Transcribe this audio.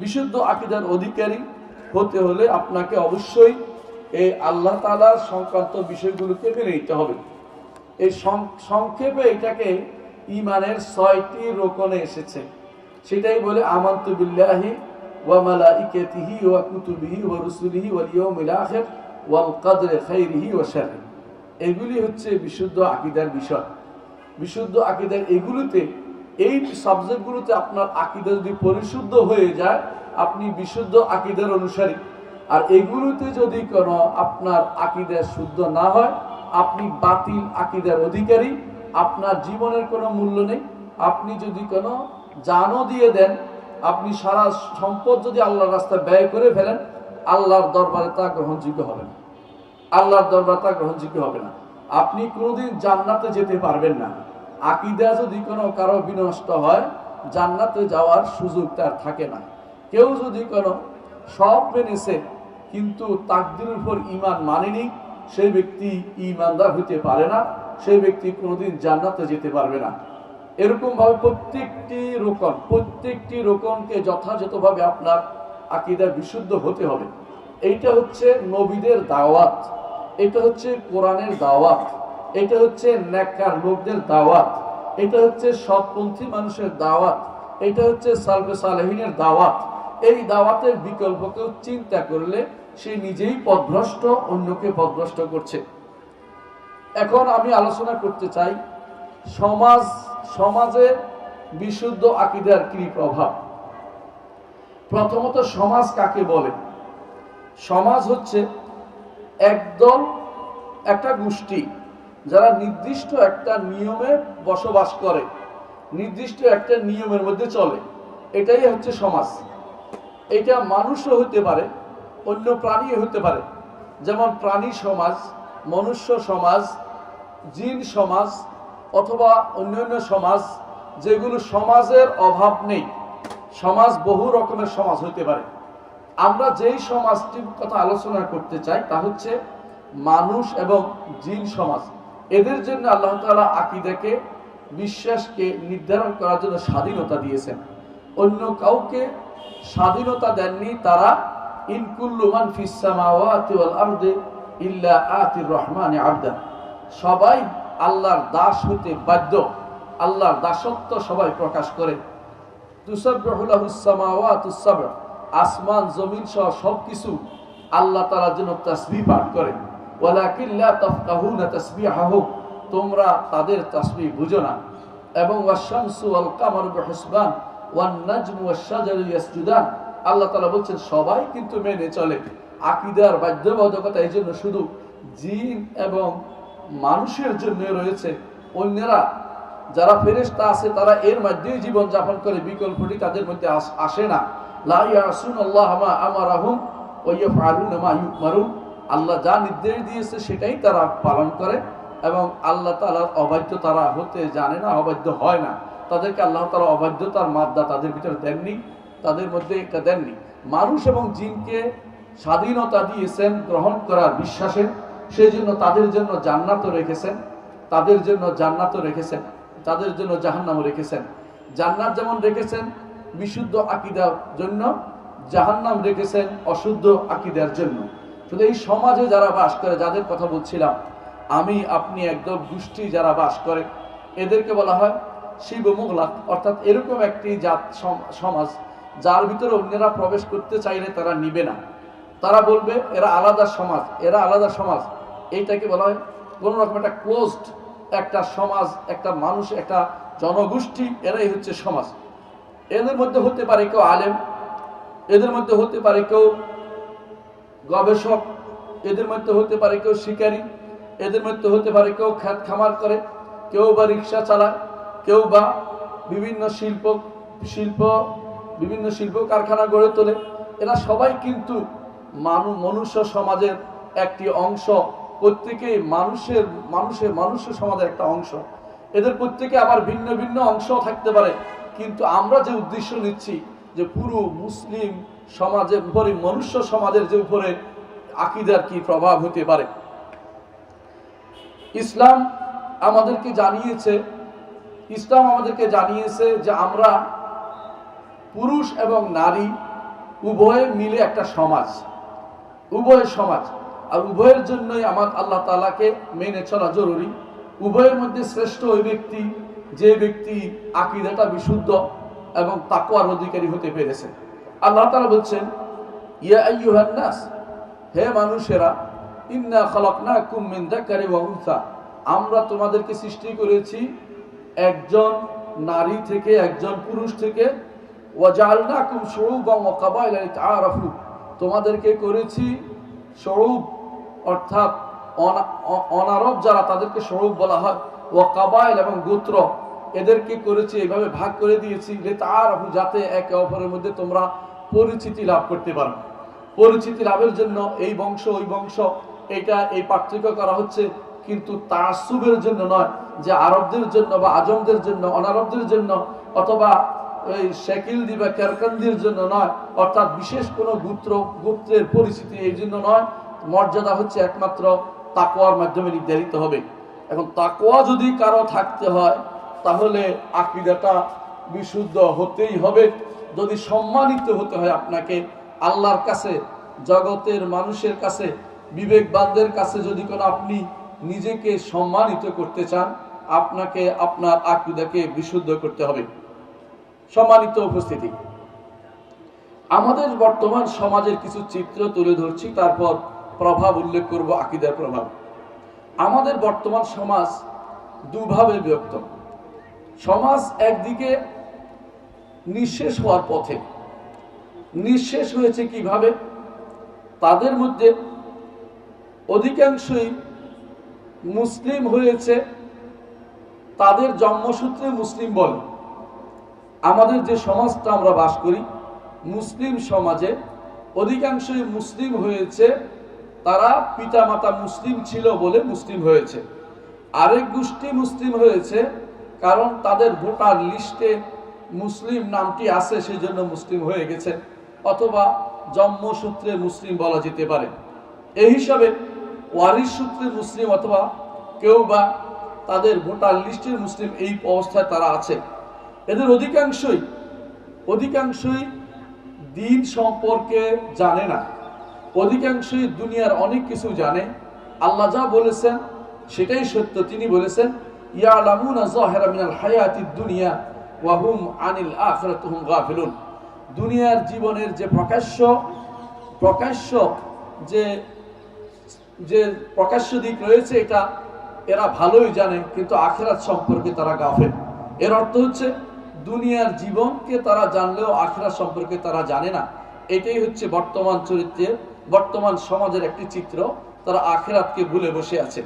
বিশুদ্ধ আকিদার অধিকারী হতে হলে আপনাকে অবশ্যই এই আল্লাহ তালার সংক্রান্ত বিষয়গুলোকে মেনে নিতে হবে। এই সংক্ষেপে এটাকে ইমানের ছয়টি রোকনে এসেছে। সেটাই বলে, আমান্ত বিল্লাহি ওয়া কুতুবিহি ওয়া রুসুলিহি ওয়াল ইয়াউমিল ওয়াল কদরি খাইরিহি ওয়া এগুলি হচ্ছে বিশুদ্ধ আকিদার বিষয়। বিশুদ্ধ আকিদার এগুলোতে এই সাবজেক্টগুলোতে আপনার আকিদা যদি পরিশুদ্ধ হয়ে যায়, আপনি বিশুদ্ধ আকিদার অনুসারী। আর এগুলোতে যদি কোনো আপনার আকিদা শুদ্ধ না হয়, আপনি বাতিল আকিদার অধিকারী, আপনার জীবনের কোনো মূল্য নেই। আপনি যদি কোনো জানও দিয়ে দেন, আপনি সারা সম্পদ যদি আল্লাহর রাস্তায় ব্যয় করে ফেলেন, আল্লাহর দরবারে তা গ্রহণযোগ্য হবে না। আল্লাহর দরবার তা গ্রহণযোগ্য হবে না। আপনি কোনোদিন জান্নাতে যেতে পারবেন না। আকিদা যদি কোনো কারও বিনষ্ট হয়, জান্নাতে যাওয়ার সুযোগ তার থাকে না। কেউ যদি কোনো সব মেনেছে, কিন্তু তাকদির উপর ইমান মানেনি সেই ব্যক্তি ইমানদার হতে পারে না সেই ব্যক্তি কোনোদিন জান্নাতে যেতে পারবে না। এরকম ভাবে প্রত্যেকটি রোকন, প্রত্যেকটি রোকনকে যথাযথভাবে আপনার আকিদা বিশুদ্ধ হতে হবে। এইটা হচ্ছে নবীদের দাওয়াত। এটা হচ্ছে কোরআনের দাওয়াত। এটা হচ্ছে নেককার লোকদের দাওয়াত। এটা হচ্ছে সৎপন্থী মানুষের দাওয়াত। এটা হচ্ছে সালফে সালেহিনের দাওয়াত। এই দাওয়াতের বিকল্প কেউ চিন্তা করলে সে নিজেই পথভ্রষ্ট অন্যকে পদভ্রষ্ট করছে। এখন আমি আলোচনা করতে চাই, সমাজ, সমাজে বিশুদ্ধ আকিদার কি প্রভাব? প্রথমত সমাজ কাকে বলে? সমাজ হচ্ছে একদল, একটা গোষ্ঠী যারা নির্দিষ্ট একটা নিয়মে বসবাস করে, নির্দিষ্ট একটা নিয়মের মধ্যে চলে, এটাই হচ্ছে সমাজ। এটা মানুষও হতে পারে, অন্য প্রাণীও হতে পারে। যেমন প্রাণী সমাজ, মনুষ্য সমাজ, জিন সমাজ, অথবা অন্যান্য সমাজ, যেগুলো সমাজের অভাব নেই। সমাজ বহু রকমের সমাজ হতে পারে। আমরা যেই সমাজটির কথা আলোচনা করতে চাই তা হচ্ছে মানুষ এবং জিন সমাজ। এদের জন্য আল্লাহ তালা আকিদাকে, বিশ্বাসকে নির্ধারণ করার জন্য স্বাধীনতা দিয়েছেন। অন্য কাউকে স্বাধীনতা দেননি তারা ইনকুল্লুমান ফিসামাওয়াতি ওয়াল আরদে ইল্লা আতির রহমানে আবদা। সবাই আল্লাহর দাস হতে বাধ্য, আল্লাহর দাসত্ব সবাই প্রকাশ করে। আসমান, জমিন সহ সবকিছু আল্লাহ তাআলার জন্য তাসবিহ পাঠ করে ওয়ালাকিন লা তাফকাহুনা তাসবিহাহুম তোমরা তাদের তাসবিহ বুঝো না। এবং ওয়াশ-শামসু ওয়াল কামারু বিহুসবান ওয়ান নাজমু আল্লাহ তাআলা বলছেন, সবাই কিন্তু মেনে চলে। আকীদার বাধ্যবাধকতা এই জন্য শুধু জিন এবং মানুষের জন্য রয়েছে। অন্যরা যারা ফেরেশতা আছে, তারা এর মধ্যেই জীবন যাপন করে, বিকল্পটি তাদের মধ্যে আসে না। লা ইয়াসুন আল্লাহ মা আমারাহুম, ওয়া ইয়াফআলুনা মা ইউমারুন। আল্লাহ যা নির্দেশ দিয়েছে সেটাই তারা পালন করে এবং আল্লাহ তাআলার অবাধ্য তারা হতে জানে না, অবাধ্য হয় না। তাদেরকে আল্লাহ তাআলা অবাধ্যতার মাদ্দা তাদের ভিতরে দেননি, তাদের মধ্যে একটা দেননি। মানুষ এবং জিনকে স্বাধীনতা দিয়েছেন, গ্রহণ করার বিশ্বাসে। সেই জন্য তাদের জন্য জান্নাতও রেখেছেন, তাদের জন্য জান্নাতও রেখেছেন, তাদের জন্য জাহান্নামও রেখেছেন। জান্নাত যেমন রেখেছেন বিশুদ্ধ আকিদার জন্য, জাহান্নাম রেখেছেন অশুদ্ধ আকিদার জন্য। শুধু এই সমাজে যারা বাস করে, যাদের কথা বলছিলাম, আমি, আপনি একদম গোষ্ঠী যারা বাস করে, এদেরকে বলা হয় শিব মোগলাক অর্থাৎ এরকম একটি জাত সম- সমাজ, যার ভিতরে অন্যরা প্রবেশ করতে চাইলে তারা নিবে না। তারা বলবে, এরা আলাদা সমাজ, এরা আলাদা সমাজ। এইটাকে বলা হয় কোনো রকম একটা ক্লোজড একটা সমাজ, একটা মানুষ, একটা জনগোষ্ঠী, এরাই হচ্ছে সমাজ। এদের মধ্যে হতে পারে কেউ আলেম, এদের মধ্যে হতে পারে কেউ গবেষক, এদের মধ্যে হতে পারে কেউ শিকারী, এদের মধ্যে হতে পারে কেউ খ্যাত খামার করে, কেউ বা রিক্সা চালায়, কেউ বা বিভিন্ন শিল্প শিল্প, বিভিন্ন শিল্প কারখানা গড়ে তোলে। এরা সবাই কিন্তু মানু, মনুষ্য সমাজের একটি অংশ। প্রত্যেকেই মানুষের মানুষের, মানুষ্য সমাজের একটা অংশ। এদের প্রত্যেকে আবার ভিন্ন ভিন্ন অংশ থাকতে পারে। কিন্তু আমরা যে উদ্দেশ্য নিচ্ছি যে পুরো, মুসলিম সমাজের উপরে মনুষ্য সমাজের যে উপরে আকিদার কি প্রভাব হতে পারে? ইসলাম আমাদেরকে জানিয়েছে, ইসলাম আমাদেরকে জানিয়েছে যে আমরা পুরুষ এবং নারী উভয়ে মিলে একটা সমাজ, উভয় সমাজ। আর উভয়ের জন্যই আমার আল্লাহ তালাকে মেনে চলা জরুরি। উভয়ের মধ্যে শ্রেষ্ঠ ওই ব্যক্তি, যে ব্যক্তি আকিদাটা বিশুদ্ধ এবং তাকুয়ার অধিকারী হতে পেরেছে। আল্লাহ তালা বলছেন, ইয়া হে মানুষেরা, ইন্না খালাকনাকুম মিন যাকারি ওয়া আমরা তোমাদেরকে সৃষ্টি করেছি একজন নারী থেকে একজন পুরুষ থেকে। ওয়াজালনাকুম শুউবান ওয়া কাবাইলা লিতাআরাফু। তোমাদেরকে করেছি স্বরূপ অর্থাৎ অনারব যারা তাদেরকে স্বরূপ বলা হয়। ও কাবাইল এবং গোত্র, এদেরকে করেছি এইভাবে ভাগ করে দিয়েছি। তার যাতে একে অপরের মধ্যে তোমরা পরিচিতি লাভ করতে পারবে। পরিচিতি লাভের জন্য এই বংশ, ওই বংশ, এটা এই পার্থক্য করা হচ্ছে কিন্তু তাসুবের জন্য নয়, যে আরবদের জন্য বা আজমদের জন্য, অনারবদের জন্য, অথবা এই শেকিলদি বা কেরকান্দির জন্য নয়, অর্থাৎ বিশেষ কোনো গোত্র, গোত্রের পরিচিতি এই জন্য নয়, মর্যাদা হচ্ছে একমাত্র তাকোয়ার মাধ্যমে নির্ধারিত হবে। এখন তাকোয়া যদি কারও থাকতে হয়, তাহলে আকিদাটা বিশুদ্ধ হতেই হবে। যদি সম্মানিত হতে হয় আপনাকে, আল্লাহর কাছে, জগতের মানুষের কাছে, বিবেকবানদের কাছে যদি কোনো আপনি নিজেকে সম্মানিত করতে চান, আপনাকে আপনার আকিদাকে বিশুদ্ধ করতে হবে। সম্মানিত উপস্থিতি। আমাদের বর্তমান সমাজের কিছু চিত্র তুলে ধরছি, তারপর প্রভাব উল্লেখ করব আকিদার প্রভাব। আমাদের বর্তমান সমাজ দুভাবে বিভক্ত। সমাজ একদিকে নিঃশেষ হওয়ার পথে। নিঃশেষ হয়েছে কীভাবে? তাদের মধ্যে অধিকাংশই মুসলিম হয়েছে। তাদের জন্মসূত্রে মুসলিম বলে। আমাদের যে সমাজটা আমরা বাস করি, মুসলিম সমাজে অধিকাংশই মুসলিম হয়েছে। তারা পিতামাতা মুসলিম ছিল বলে মুসলিম হয়েছে। আরেক গোষ্ঠী মুসলিম হয়েছে কারণ তাদের ভোটার লিস্টে মুসলিম নামটি আছে সেই জন্য মুসলিম হয়ে গেছে অথবা জন্মসূত্রে মুসলিম বলা যেতে পারে। এই হিসাবে ওয়ারিশ সূত্রে মুসলিম অথবা কেউ বা তাদের ভোটার লিস্টের মুসলিম এই অবস্থায় তারা আছে। এদের অধিকাংশই অধিকাংশই দিন সম্পর্কে জানে না। অধিকাংশই দুনিয়ার অনেক কিছু জানে। আল্লাহ যা বলেছেন, সেটাই সত্য। তিনি বলেছেন, ইয়ালামুনা যাহিরা মিনাল হায়াতি দুনিয়া। ওয়া হুম আনিল আখিরাতি হুম গাফিলুন। দুনিয়ার জীবনের যে প্রকাশ্য প্রকাশ্য যে যে প্রকাশ্য দিক রয়েছে এটা, এরা ভালোই জানে, কিন্তু আখেরাত সম্পর্কে তারা গাফেল। এর অর্থ হচ্ছে, দুনিয়ার জীবনকে তারা জানলেও আখেরাত সম্পর্কে তারা জানে না। এটাই হচ্ছে বর্তমান চরিত্রের, বর্তমান সমাজের একটি চিত্র। তারা আখেরাতকে ভুলে বসে আছে।